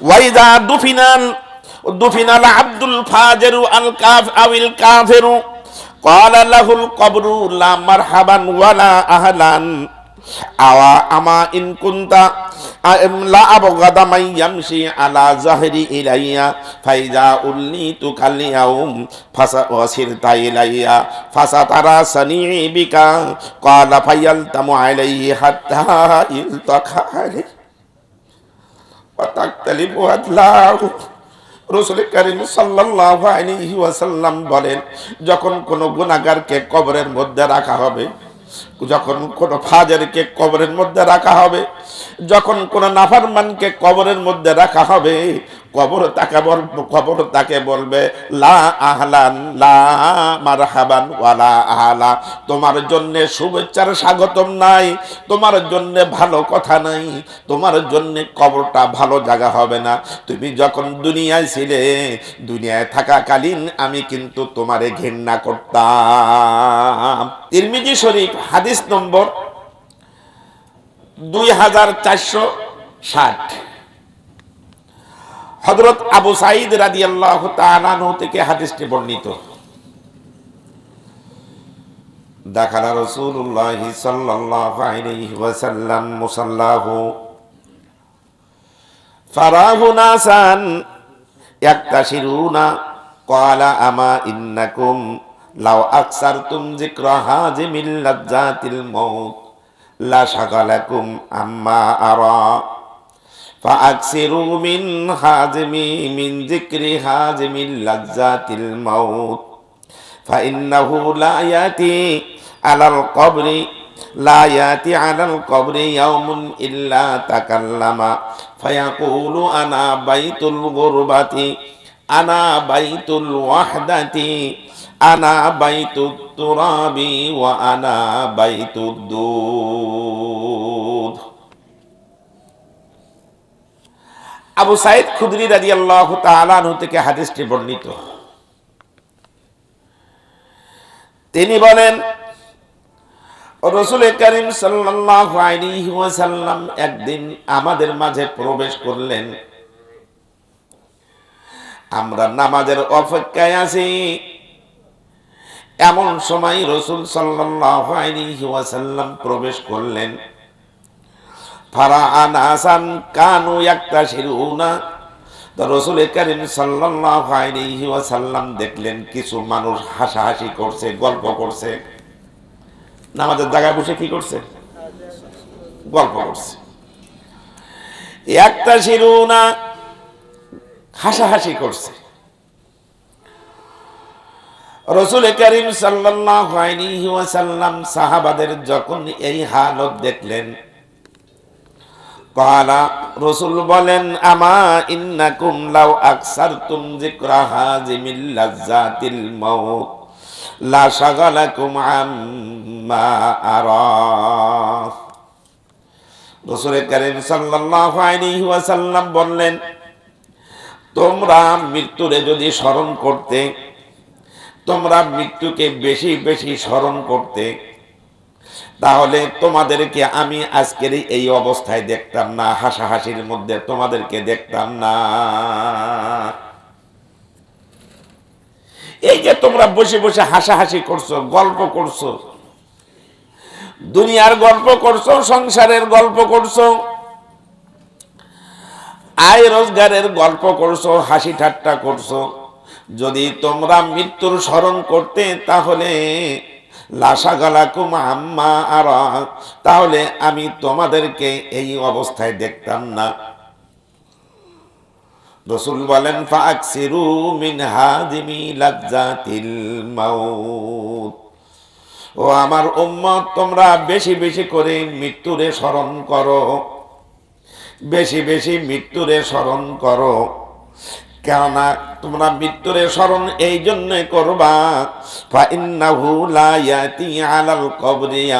ওয়াইদা দুফিনাল দুফিনাল আব্দুল ফাজেরু আল কাফ আউল কাফেরু قال له القبر لا مرحبا ولا اهلا আওয়া আমা ইন কুনতা লা আবগাদা মাই ইয়ামশি আলা জাহরি ইলাইয়া ফাইজা উল্লি তু কালিয়াউম ফাসা ওয়াসিরতা ইলাইয়া ফাসা তারা সানি বিকা ক্বালা ফায়ালতামু আলাইহি হাত্তা ইলতাখা আলাইহি ওয়া তাকতালিবু আদলাহু রসুল করিম সাল্লাহ ওয়াসাল্লাম বলেন যখন কোনো গুনাগারকে কবরের মধ্যে রাখা হবে যখন কোনো ফাজারকে কবরের মধ্যে রাখা হবে, যখন কোনো নাফারমানকে কবরের মধ্যে রাখা হবে, কবর তাকে বল, কবর তাকে বলবে, লা আহলান লা মারহাবান ওয়ালা আহলা। তোমার জন্য শুভেচ্ছার স্বাগতম নাই, তোমার জন্য ভালো কথা নাই, তোমার জন্য কবরটা ভালো জায়গা হবে না। তুমি যখন দুনিয়ায় ছিলে, দুনিয়ায় থাকাকালীন আমি কিন্তু তোমারে ঘৃণা করতাম। তিরমিজি শরীফ হাদিস নম্বর দুই হাজার চারশো ষাট। হজরত আবু সাইদ রাজি আল্লাহ থেকে হাদিসটি বর্ণিত। দেখালা রসুল্লাহ আলাইহি ওয়াসাল্লাম মুসাল্লাহু। ফারাহু নাসান ইয়াক্তাশিরুনা। ক্বালা আমা ইন্নাকুম লাউ আকসারতুম যিকরা হাজিমিল লাজ্জাতিল মাউত লা শাগালাকুম আম্মা আরা فأكثروا من حازمي من ذكر حازم اللذات الموت فإنه لا يأتي على القبر لا يأتي على القبر يوم إلا تكلم فيقول أنا بيت الغربة আনা বাইতুল ওয়াহদাতি, আনা বাইতুত তুরাবি ওয়া আনা বাইতুদ দুধ। আবু সাইদ খুদরি রাদিয়াল্লাহু তাআলা আনহু থেকে হাদিসটি বর্ণিত। তিনি বলেন, রসুল করিম সাল্লাল্লাহু আলাইহি ওয়াসাল্লাম একদিন আমাদের মাঝে প্রবেশ করলেন। আমরা নামাজের অপেক্ষায় আছি। এমন সময় রসুল সাল্লাম প্রবেশ করলেন। হাসান কানু রসুল দেখলেন কিছু মানুষ হাসাহাসি করছে, গল্প করছে। নামাজের জায়গায় বসে কি করছে? গল্প করছে। একটা শিরুনা হাসাহাসি করছে। রসুল করিম ওয়াসাল্লাম সাহাবাদের যখন এই হালত দেখলেন রসুল বলেন, আমা ইন্নাকুম লাউ আকসারতুম যিকরা হাজিমিল লাজ্জাতিল মাউত, লা শাগালাকুম আম্মা আরা। রসুল করিম সাল্লাল্লাহু বললেন তোমরা মৃত্যুরে যদি স্মরণ করতে, তোমরা মৃত্যুকে বেশি বেশি স্মরণ করতে, তাহলে তোমাদেরকে আমি আজকের এই অবস্থায় দেখতাম না, হাসাহাসির মধ্যে তোমাদেরকে দেখতাম না। এই যে তোমরা বসে বসে হাসাহাসি করছ, গল্প করছ, দুনিয়ার গল্প করছ, সংসারের গল্প করছ আয় রোজগারের গল্প করছ, হাসি ঠাট্টা করছ। যদি তোমরা মৃত্যুর স্মরণ করতে তাহলে লাশাগালাকুম আম্মা আর, তাহলে আমি তোমাদেরকে এই অবস্থায় দেখতাম না। রসুল বলেন ও আমার উম্মত, তোমরা বেশি বেশি করে মৃত্যুরে স্মরণ করো। বেশি বেশি মৃত্যুরে স্মরণ করো। কেননা তোমরা মৃত্যুরে স্মরণ এই জন্যই করবা। আলাল কবরি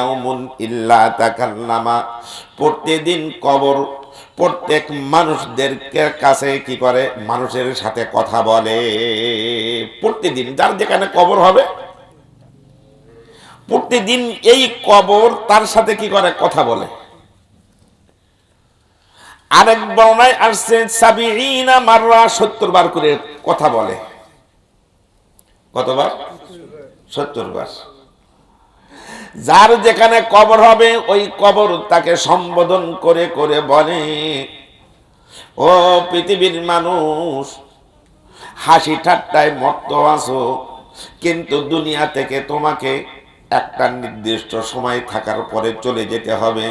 ইল্লা তাকাল্লামা। প্রতিদিন কবর প্রত্যেক মানুষদের কাছে কি করে? মানুষের সাথে কথা বলে। প্রতিদিন, যার যেখানে কবর হবে। প্রতিদিন এই কবর তার সাথে কি করে? কথা বলে। আরেক বর্ণায় আসছে সাবিনা মাররা সত্তর বার করে কথা বলে। কতবার? সত্তর বার। যার যেখানে কবর হবে, ওই কবর তাকে সম্বোধন করে করে বলে, ও পৃথিবীর মানুষ, হাসি ঠাট্টায় মত্ত আছো, কিন্তু দুনিয়া থেকে তোমাকে একটা নির্দিষ্ট সময় থাকার পরে চলে যেতে হবে।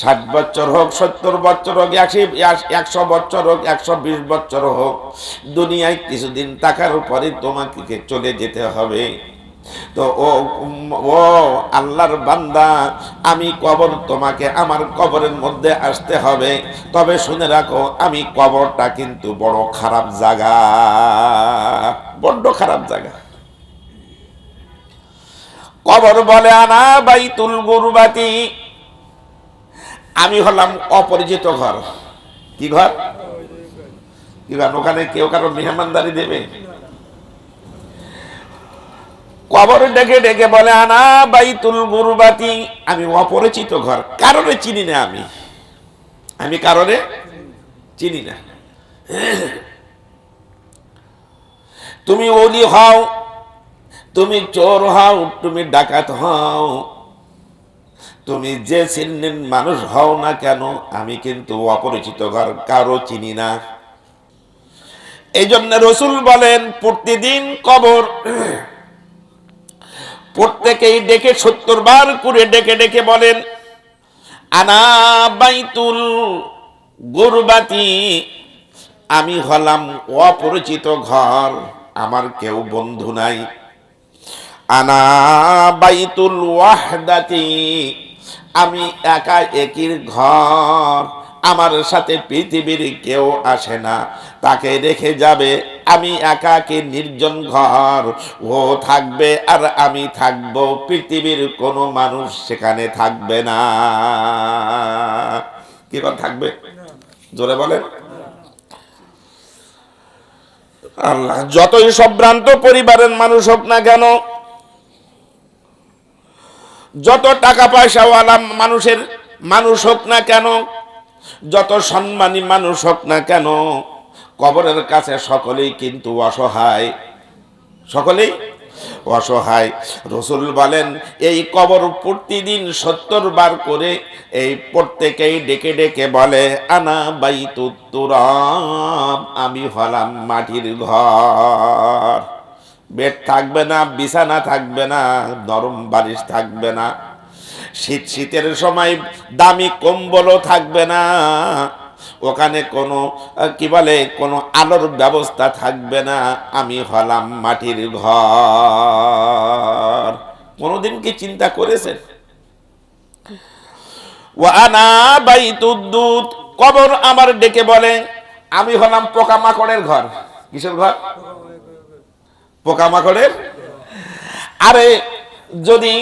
ষাট বছর হোক, সত্তর বছর হোক, একশো একশো বছর হোক, একশো বিশ বছর হোক, দুনিয়ায় কিছুদিন থাকার পরে তোমাকে চলে যেতে হবে। তো ও ও আল্লাহর বান্দা, আমি কবর তোমাকে, আমার কবরের মধ্যে আসতে হবে। তবে শুনে রাখো, আমি কবরটা কিন্তু বড় খারাপ জায়গা, বড্ড খারাপ জায়গা। কবর বলে, আনা বাইতুল গুরবাতি। আমি হলাম অপরিচিত ঘর। কি ঘর? কি ঘর? ওখানে কেউ কারও মেহমানদারি দেবে? কবর ডেকে ডেকে বলে, আনা বাইতুল গুরবাতি। আমি অপরিচিত ঘর। কারণে চিনি না আমি। আমি কারণে চিনি না। তুমি ওলি হও, তুমি চোর হও, তুমি ডাকাত হও। তুমি যে চিহ্নের মানুষ হও না কেন, আমি কিন্তু অপরিচিত ঘর, কারও চিনি না। এই জন্য রসুল বলেন, প্রতিদিন কবর প্রত্যেকেই ডেকে সত্তর বার করে ডেকে ডেকে বলেন, আনা বাইতুল গুরবাতি, আমি হলাম অপরিচিত ঘর, আমার কেউ বন্ধু নাই। আনা বাইতুল ওয়াহদাতি আমি একা একির ঘর। আমার সাথে পৃথিবীর কেউ আসে না। তাকে রেখে যাবে আমি একা একাকে নির্জন ঘর। ও থাকবে আর আমি থাকব, পৃথিবীর কোনো মানুষ সেখানে থাকবে না। কি থাকবে? জোরে বলেন। আল্লাহ, যতই সম্ভ্রান্ত পরিবারের মানুষ হোক না কেন যত টাকা পয়সাওয়ালা মানুষের মানুষ হোক না কেন, যত সম্মানী মানুষ হোক না কেন, কবরের কাছে সকলেই কিন্তু অসহায়। সকলেই অসহায়। রসুল বলেন, এই কবর প্রতিদিন সত্তর বার করে এই প্রত্যেকেই ডেকে ডেকে বলে, আনা বাই তুরাম আমি হলাম মাটির ঘর। বেড থাকবে না, বিছানা থাকবে না, নরম বালিশ থাকবে না। শীত শীতের সময় দামি কম্বলও থাকবে না। ওখানে কোনো, কি বলে, কোনো আলোর ব্যবস্থা থাকবে না। আমি হলাম মাটির ঘর। কোনোদিন কি চিন্তা করেছেন? ওয়ানা বাইতুদ্দুত কবর আমার ডেকে বলে, আমি হলাম পোকামাকড়ের ঘর। কিসের ঘর? পোকামাকড়ের? আরে, যদি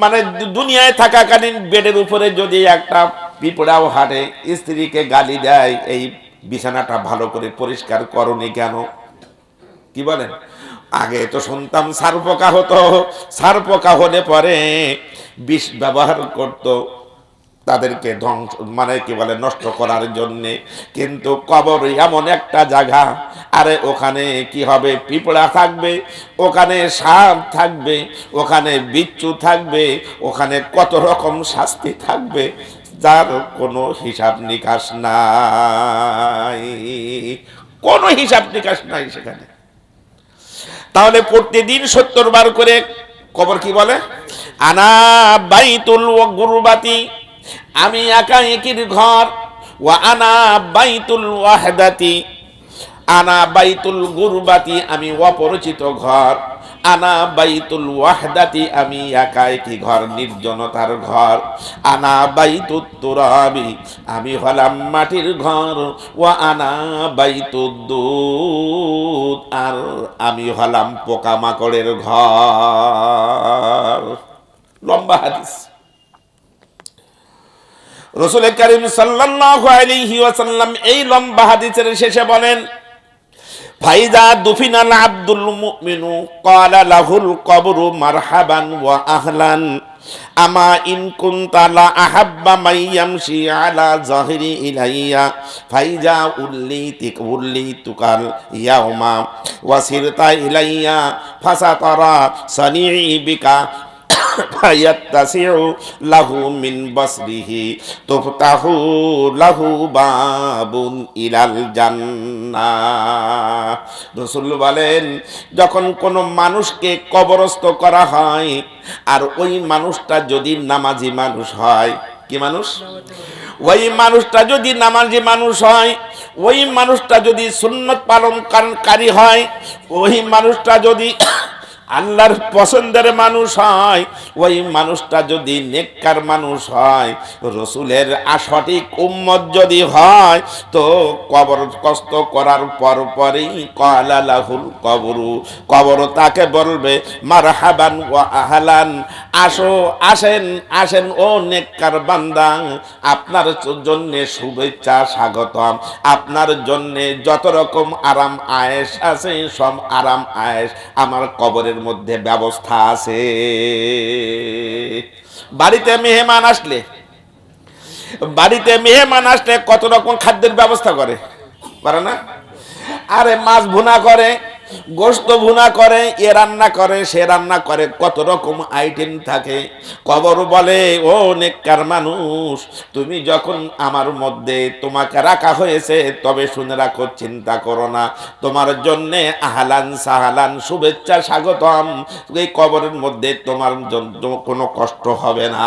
মানে দুনিয়ায় থাকাকালীন বেডের উপরে যদি একটা পিঁপড়াও হাঁটে, স্ত্রীকে গালি দেয়, এই বিছানাটা ভালো করে পরিষ্কার করনি কেন? কি বলেন? আগে তো শুনতাম সার পোকা হতো, সার পোকা হলে পরে বিষ ব্যবহার করত। তাদেরকে ধ্বংস মানে কি বলে, নষ্ট করার জন্যে। কিন্তু কবর এমন একটা জায়গা, আরে ওখানে কি হবে? পিঁপড়া থাকবে, ওখানে সাপ থাকবে, ওখানে বিচ্ছু থাকবে, ওখানে কত রকম শাস্তি থাকবে, যার কোনো হিসাব নিকাশ নাই। কোনো হিসাব নিকাশ নাই সেখানে। তাহলে প্রতিদিন সত্তর বার করে কবর কি বলে? আনা বাইতুল গুরুবাতি আমি একা একির ঘর। ও আনা বাইতুল ওয়াহদাতি। আনা বাইতুল গুরবাতি, আমি অপরিচিত ঘর। আনা বাইতুল ওয়াহদাতি, আমি একা একই ঘর, নির্জনতার ঘর। আনা বাইতুত তুরাবি, আমি হলাম মাটির ঘর। ও আনা বাইতুদ্দুত আর আমি হলাম পোকামাকড়ের ঘর। লম্বা হাদিস। রসুল করিম ওয়াসাল্লাম এই লম্বা হাদিসের শেষে বলেন ফাইদা দুফিনাল আব্দুল মুমিনু লাহুল কবরু মারহাবান ওয়া আহলান। আমা ইন আহাব্বা মাইয়ামশি আলা জাহিরি ইলাইয়া। ফাইজা উল্লি তিক উল্লি তুকাল ইয়াউমা ওয়াসিরতা ইলাইয়া। ফাসাতারা সানিই বিকা ফায়াত্তাসিউ লাহু মিন বাসরিহি তুফতাহু লাহু বাবুন ইলাল বলেন, যখন কোনো মানুষকে কবরস্থ করা হয় আর ওই মানুষটা যদি নামাজি মানুষ হয়, কি মানুষ? ওই মানুষটা যদি নামাজি মানুষ হয়, ওই মানুষটা যদি সুন্নত পালনকারী হয়, ওই মানুষটা যদি আল্লাহর পছন্দের মানুষ হয়, ওই মানুষটা যদি নেককার মানুষ হয়, রসুলের সঠিক উম্মত যদি হয়, তো কবর কষ্ট করার পর পরেই কলালাহুল কবরু। কবর তাকে বলবে মার হাবান ও আহালান, আসো, আসেন আসেন ও নেককার বান্দা। আপনার জন্যে শুভেচ্ছা স্বাগতম। আপনার জন্যে যত রকম আরাম আয়েস আছে, সব আরাম আয়েস আমার কবরের মধ্যে ব্যবস্থা আছে। বাড়িতে মেহমান আসলে, বাড়িতে মেহমান আসলে কত রকম খাদ্যের ব্যবস্থা করে? পারে না? আরে মাছ ভুনা করে গোস্ত ভুনা করে, এ রান্না করে, সে রান্না করে, কত রকম আইটেম থাকে। কবর বলে, ও নেককার মানুষ, তুমি যখন আমার মধ্যে তোমাকে রাখা হয়েছে, তবে শুনে রাখো, চিন্তা করো না। তোমার জন্যে আহালান সাহালান শুভেচ্ছা স্বাগতম। এই কবরের মধ্যে তোমার জন্য কোনো কষ্ট হবে না।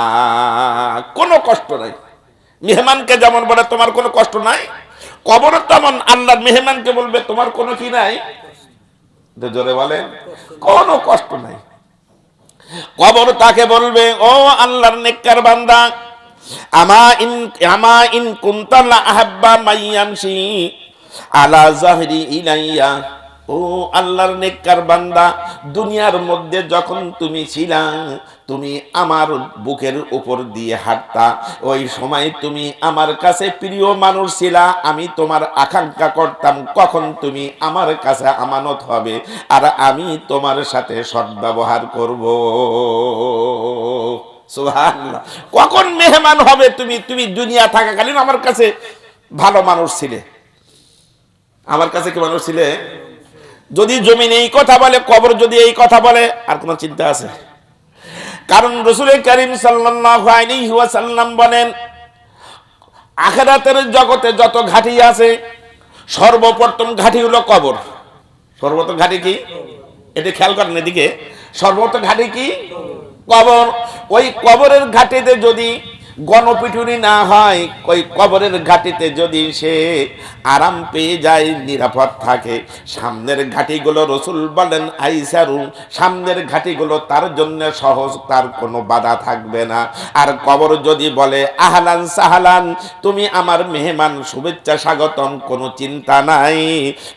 কোনো কষ্ট নাই। মেহমানকে যেমন বলে, তোমার কোনো কষ্ট নাই? কবর তেমন আল্লাহর মেহমানকে বলবে, তোমার কোনো কি নাই? জোরে বলেন, কোনো কষ্ট নাই। কবর তাকে বলবে, ও আল্লাহর নেককার বান্দা, আমা ইন আমা ইন কুন্তাল্লা আহাব্বা মাইয়ামশি আলা জাহরি ইলাইয়া। ও আল্লাহর নেককার বান্দা, দুনিয়ার মধ্যে যখন তুমি ছিলা, তুমি আমার বুকের উপর দিয়ে হাঁটতা। ওই সময় তুমি আমার কাছে প্রিয় মানুষ ছিলা, আমি তোমার আকাঙ্ক্ষা করতাম কখন তুমি আমার কাছে আমানত হবে, আর আমি তোমার সাথে সদ্ব্যবহার করব। সুবহানাল্লাহ। কখন মেহমান হবে তুমি? তুমি দুনিয়া থাকাকালীন আমার কাছে ভালো মানুষ ছিলে। আমার কাছে কি মানুষ ছিলে? যদি জমিন এই কথা বলে, কবর যদি এই কথা বলে, আর কোনো চিন্তা আছে? কারণ রসুল করিম সাল্লাম বলেন, আখেরাতের জগতে যত ঘাটি আছে, সর্বপ্রথম ঘাটি হলো কবর। সর্বপ্রথম ঘাটি কি? এটা খেয়াল করেন এদিকে। সর্বপ্রথম ঘাটি কি? কবর। ওই কবরের ঘাটিতে যদি গণপিটুনি না হয় ওই কবরের ঘাটিতে যদি সে আরাম পেয়ে যায়, নিরাপদ থাকে। সামনের ঘাটিগুলো রসুল বলেন আইসারু সামনের ঘাটিগুলো তার জন্য সহজ, তার কোনো বাধা থাকবে না। আর কবর যদি বলে, আহলান সাহালান, তুমি আমার মেহমান, শুভেচ্ছা স্বাগতম, কোনো চিন্তা নাই।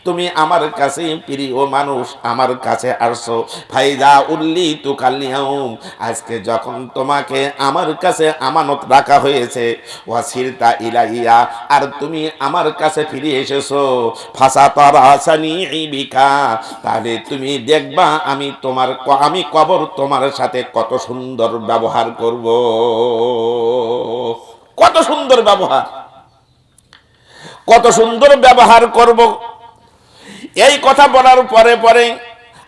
তুমি আমার কাছে প্রিয় মানুষ, আমার কাছে আসো। ফাইদা উল্লি তু কালিয়াউম আজকে যখন তোমাকে আমার কাছে আমানত রাখা হয়েছে। ওয়াসিরতা ইলাইয়া, আর তুমি আমার কাছে ফিরে এসেছ। ফাসা তারাসানি তাহলে তুমি দেখবা আমি তোমার আমি কবর তোমার সাথে কত সুন্দর ব্যবহার করব। কত সুন্দর ব্যবহার। কত সুন্দর ব্যবহার করব। এই কথা বলার পরে পরে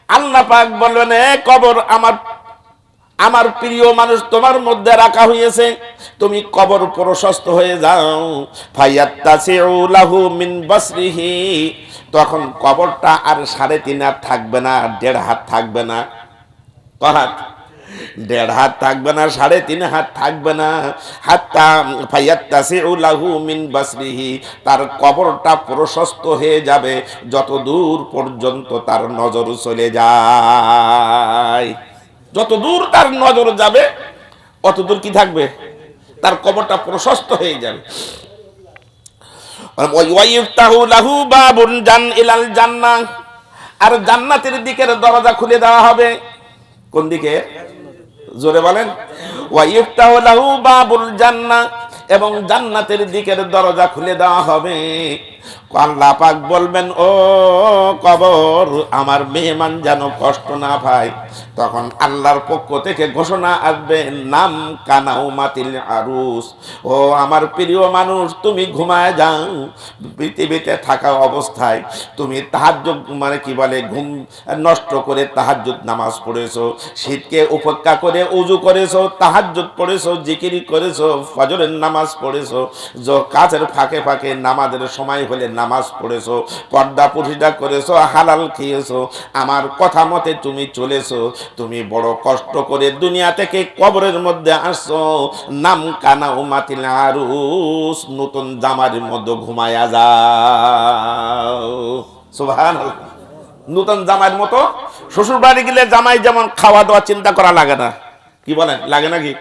আল্লাহ পাক বলবেন কবর আমার আমার প্রিয় মানুষ তোমার মধ্যে রাখা হয়েছে তুমি কবর প্রশস্ত হয়ে যাও। লাহু মিন বাসরিহি। তখন কবরটা আর সাড়ে তিন হাত থাকবে না, দেড় হাত থাকবে না। ক হাত দেড় হাত থাকবে না, সাড়ে তিন হাত থাকবে না। হাত্তা ফাইয়াত্তাসিউ লাহু মিন বাসরিহি। তার কবরটা প্রশস্ত হয়ে যাবে যত দূর পর্যন্ত তার নজর চলে যায়। যত দূর তার নজর যাবে অত দূর কি থাকবে? তার কবরটা প্রশস্ত হয়ে যাবে। আর জান্নাতের দিকের দরজা খুলে দেওয়া হবে। কোন দিকে? জোরে বলেন। এবং জান্নাতের দিকের দরজা খুলে দেওয়া হবে। আল্লাহ পাক বলবেন, ও কবর, আমার মেহমান যেন কষ্ট না পায়। তখন আল্লাহর পক্ষ থেকে ঘোষণা আসবে, নাম কানাও মাতিল আরুস। ও আমার প্রিয় মানুষ, তুমি ঘুমায় যাও। পৃথিবীতে থাকা অবস্থায় তুমি তাহাজ্জুদ মানে কি বলে, ঘুম নষ্ট করে তাহাজ্জুদ নামাজ পড়েছো, শীতকে উপেক্ষা করে উজু করেছ, তাহাজ্জুদ পড়েছো, জিকিরি করেছ, ফজরের নামাজ পড়েছো, যে কাজের ফাঁকে ফাঁকে নামাজের সময় হলে নামাজ পড়েছো, পর্দা পুঠিটা করেছ, হালাল খেয়েছো, আমার কথা মতে তুমি চলেছো, তুমি বড় কষ্ট করে দুনিয়া থেকে কবরের মধ্যে আসছো, নাম কানা ও মাতিল আরুস, নতুন জামার মধ্যে ঘুমায়া যাও। সুবহান নতুন জামাইয়ের মতো? শ্বশুর বাড়ি গেলে জামাই যেমন খাওয়া দাওয়া চিন্তা করা লাগে না। কি বলেন, লাগে নাকি?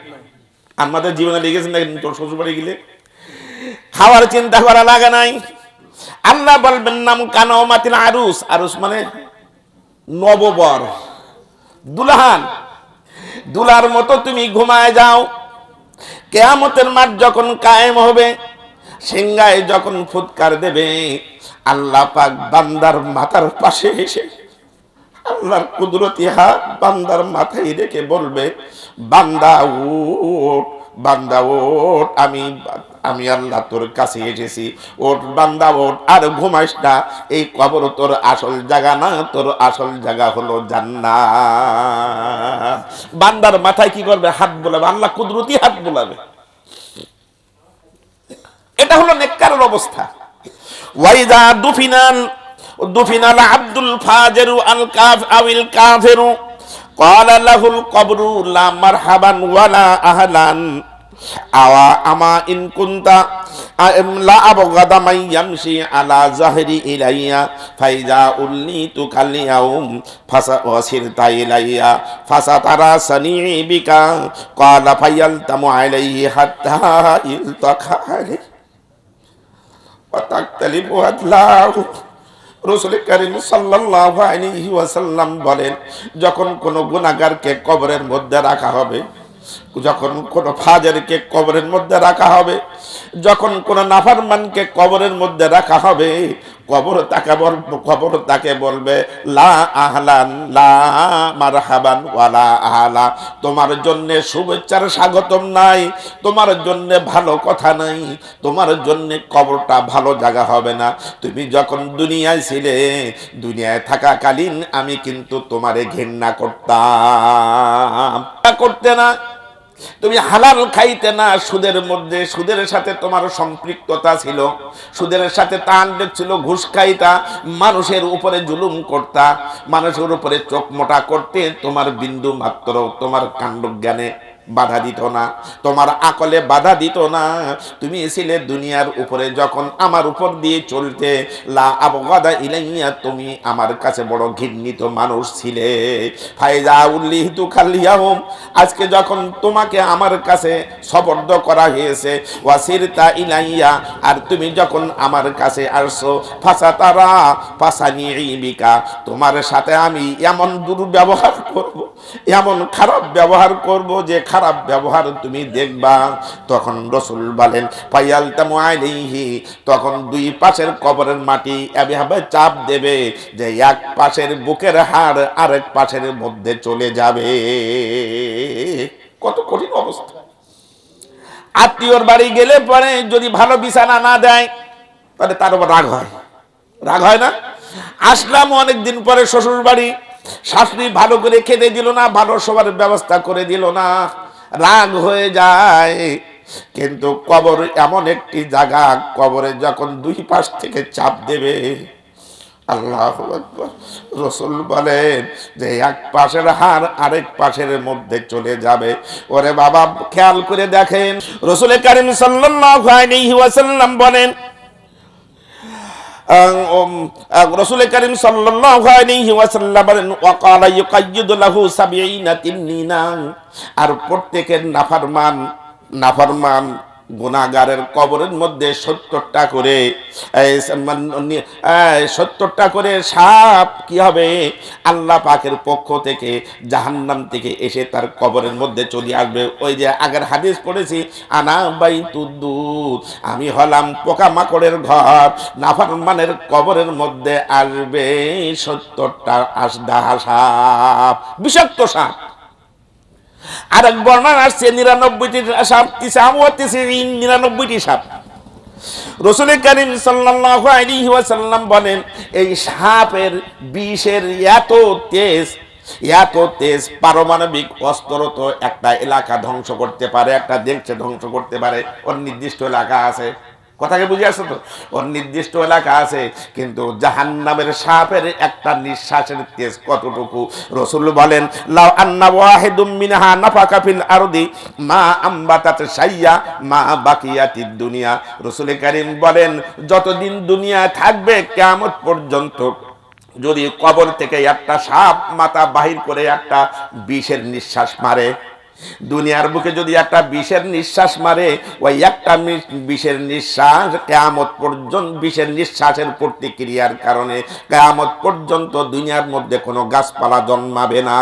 আমাদের জীবনে লেগেছে নাকি তোর শ্বশুর বাড়ি গেলে? খাওয়ার চিন্তা করা লাগে নাই। আল্লাহ বলবেন নাম কানা মাতিল আরুস। আরুস মানে নববর। দুলহান। দুলার মতো তুমি ঘুমায় যাও। কেয়ামতের মাঠ যখন কায়েম হবে, সিংহায় যখন ফুৎকার দেবে, আল্লাহ পাক বান্দার মাথার পাশে এসে আল্লাহর কুদরতি হাত বান্দার মাথায় রেখে বলবে, বান্দা ওট বান্দা ওট আমি আমি আল্লাহ তোর কাছে এসেছি। ওট বান্দা ওট আর ঘুমাইস না। এই কবর তোর আসল জায়গা না, তোর আসল জায়গা হলো জান্নাত। বান্দার মাথায় কি করবে? হাত বোলাবে। আল্লাহ কুদরতি হাত বোলাবে। এটা হলো নেককারের অবস্থা। ওয়াইদা দুফিনান, দুফিনাল আব্দুল ফাজেরু আল কাফ আবিল কাফেরু قال له القبر لا مرحبا ولا اهلا আওয়া আমা ইন কুনতা লা আবগাদা মাই ইয়ামশি আলা জাহরি ইলাইয়া ফাইজা উল্লি তু কালিয়াউম ফাসা ওয়াসিরতা ইলাইয়া ফাসা তারা সানি বিকা ক্বালা ফায়ালতামু আলাইহি হাত্তা ইলতাখা আলাইহি ওয়াতাকতালিবু আদলাহু রসুল করিম সাল্লাহ বলেন, যখন কোনো গুনাগারকে কবরের মধ্যে রাখা হবে, যখন কোন ফাজারকে কবরের মধ্যে রাখা হবে, যখন কোন নাফারমানকে কবরের মধ্যে রাখা হবে কবর তাকে বল, কবর তাকে বলবে, লা আহলান লা মারহাবান ওয়ালা আহলা। তোমার জন্য শুভেচ্ছার স্বাগতম নাই, তোমার জন্য ভালো কথা নাই, তোমার জন্য কবরটা ভালো জায়গা হবে না। তুমি যখন দুনিয়ায় ছিলে, দুনিয়ায় থাকাকালীন আমি কিন্তু তোমারে ঘৃণা করতাম। করতে না তুমি হালাল খাইতে না, সুদের মধ্যে, সুদের সাথে তোমার সম্পৃক্ততা ছিল। সুদের সাথে তান ছিল, ঘুষ খাইতা, মানুষের উপরে জুলুম করতা, মানুষের উপরে চোখ মোটা করতে তোমার বিন্দু মাত্র তোমার কাণ্ড জ্ঞানে বাধা দিত না। তোমার আকলে বাধা দিত না। তুমি ছিলে দুনিয়ার উপরে যখন আমার উপর দিয়ে চলতে, লা আবগাদা ইলাইয়া, তুমি আমার কাছে বড় ঘৃণিত মানুষ ছিলে। ফায়জা উল্লিহিতু খালিয়াহুম আজকে যখন তোমাকে আমার কাছে সবর্দ করা হয়েছে ওয়াসিরতা ইলাইয়া, আর তুমি যখন আমার কাছে আসছো, ফাসা তারা ফাসা নিবিকা তোমার সাথে আমি এমন দুর্ব্যবহার করব এমন খারাপ ব্যবহার করব যে খারাপ ব্যবহার তুমি দেখবা। তখন রসুল বলেন পাইয়াল তামুআইলিহি তখন দুই পাশের কবরের মাটি এভাবে চাপ দেবে যে এক পাশের বুকের হাড় আরেক পাশের মধ্যে চলে যাবে। কত কঠিন অবস্থা। আত্মীয়র বাড়ি গেলে পরে যদি ভালো বিছানা না দেয়, তাহলে তার উপর রাগ হয়। রাগ হয় না? আসলাম অনেকদিন পরে শ্বশুর বাড়ি শাশুড়ি ভালো করে খেতে দিল না, ভালো সবার ব্যবস্থা করে দিল না। রাগ হয়ে যায়। কিন্তু কবর এমন একটি জায়গা, কবরে যখন দুই পাশ থেকে চাপ দেবে, আল্লাহ রসুল বলেন যে এক পাশের হার আরেক পাশের মধ্যে চলে যাবে। ওরে বাবা, খেয়াল করে দেখেন। রসুল করিম সাল্লাম বলেন রসুল করিম সাল্লাল্লাহু আর প্রত্যেকের নাফরমান নাফরমান গুণাগারের কবরের মধ্যে সত্তরটা করে সত্তরটা করে সাপ কি হবে? আল্লাহ পাকের পক্ষ থেকে জাহান্নাম থেকে এসে তার কবরের মধ্যে চলে আসবে। ওই যে আগের হাদিস পড়েছি, আনা বাই তুদ্দুত আমি হলাম পোকামাকড়ের ঘর, নাফরমানের কবরের মধ্যে আসবে সত্তরটা আসডা সাপ, বিষাক্ত সাপ। আর এক বর্ণনা আসছে নিরানব্বইটি সাপ তিসিন নিরানব্বইটি সাপ। রসুল করিম বলেন, এই সাপের বিষের এত তেজ এত তেজ পারমাণবিক অস্ত্র তো একটা এলাকা ধ্বংস করতে পারে, একটা দেশকে ধ্বংস করতে পারে। ওর নির্দিষ্ট এলাকা আছে। কথাকে বুঝে আসছো তো? ওর নির্দিষ্ট এলাকা আছে, কিন্তু জাহান্নামের সাপের একটা নিঃশ্বাসের তেজ কতটুকু? রসুল বলেন, লাউ আন্না ওয়াহিদুম মিনহা নাফাকা ফিল আরদি, মা আম্বাতাত সাইয়া মা বাকিয়াতিদ দুনিয়া। রসুল করিম বলেন, যতদিন দুনিয়া থাকবে, কিয়ামত পর্যন্ত যদি কবর থেকে একটা সাপ মাথা বাহির করে একটা বিষের নিঃশ্বাস মারে দুনিয়ার বুকে যদি একটা বিষের নিঃশ্বাস মারে, ওই একটা বিষের নিঃশ্বাস কেয়ামত পর্যন্ত, বিষের নিঃশ্বাসের প্রতিক্রিয়ার কারণে কেয়ামত পর্যন্ত দুনিয়ার মধ্যে কোনো গাছপালা জন্মাবে না।